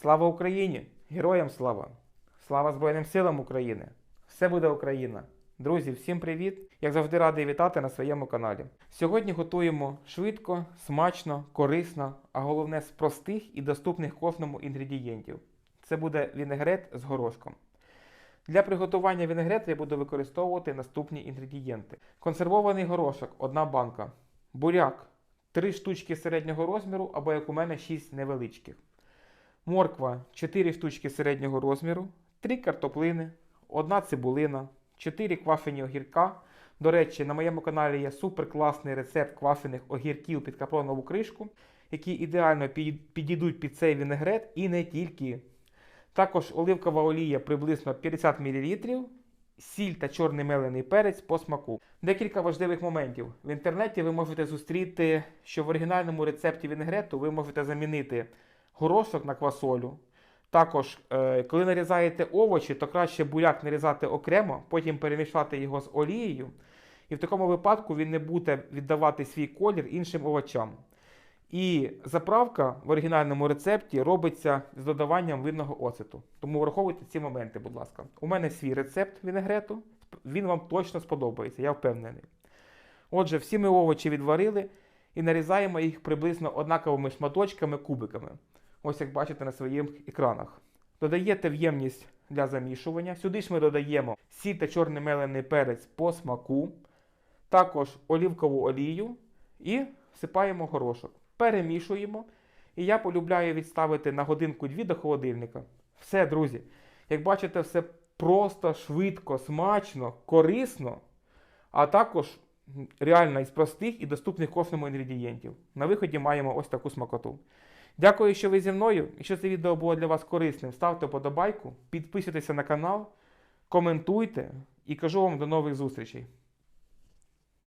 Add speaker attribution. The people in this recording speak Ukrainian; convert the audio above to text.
Speaker 1: Слава Україні! Героям слава! Слава Збройним силам України! Все буде Україна! Друзі, всім привіт! Як завжди радий вітати на своєму каналі. Сьогодні готуємо швидко, смачно, корисно, а головне з простих і доступних кожному інгредієнтів. Це буде вінегрет з горошком. Для приготування вінегрету я буду використовувати наступні інгредієнти: консервований горошок 1 банка, буряк 3 штучки середнього розміру, або як у мене 6 невеличких. Морква 4 штучки середнього розміру, 3 картоплини, 1 цибулина, 4 квашені огірка. До речі, на моєму каналі є супер класний рецепт квашених огірків під капронову кришку, які ідеально підійдуть під цей вінегрет і не тільки. Також оливкова олія приблизно 50 мл, сіль та чорний мелений перець по смаку. Декілька важливих моментів. В інтернеті ви можете зустріти, що в оригінальному рецепті вінегрету ви можете замінити горошок на квасолю. Також, е, коли нарізаєте овочі, то краще буряк нарізати окремо, потім перемішати його з олією. І в такому випадку він не буде віддавати свій колір іншим овочам. І заправка в оригінальному рецепті робиться з додаванням винного оцету. Тому враховуйте ці моменти, будь ласка. У мене свій рецепт вінегрету. Він вам точно сподобається, я впевнений. Отже, всі ми овочі відварили і нарізаємо їх приблизно однаковими шматочками, кубиками. Ось як бачите на своїх екранах. Додаєте в для замішування. Сюди ж ми додаємо сіль та чорний мелений перець по смаку, також олівкову олію і всипаємо горошок. Перемішуємо. І я полюбляю відставити на годинку-дві до холодильника. Все, друзі. Як бачите, все просто, швидко, смачно, корисно, а також реально із простих і доступних кожному інгредієнтів. На виході маємо ось таку смакоту. Дякую, що ви зі мною. Якщо це відео було для вас корисним, ставте подобайку, підписуйтеся на канал, коментуйте і кажу вам до нових зустрічей.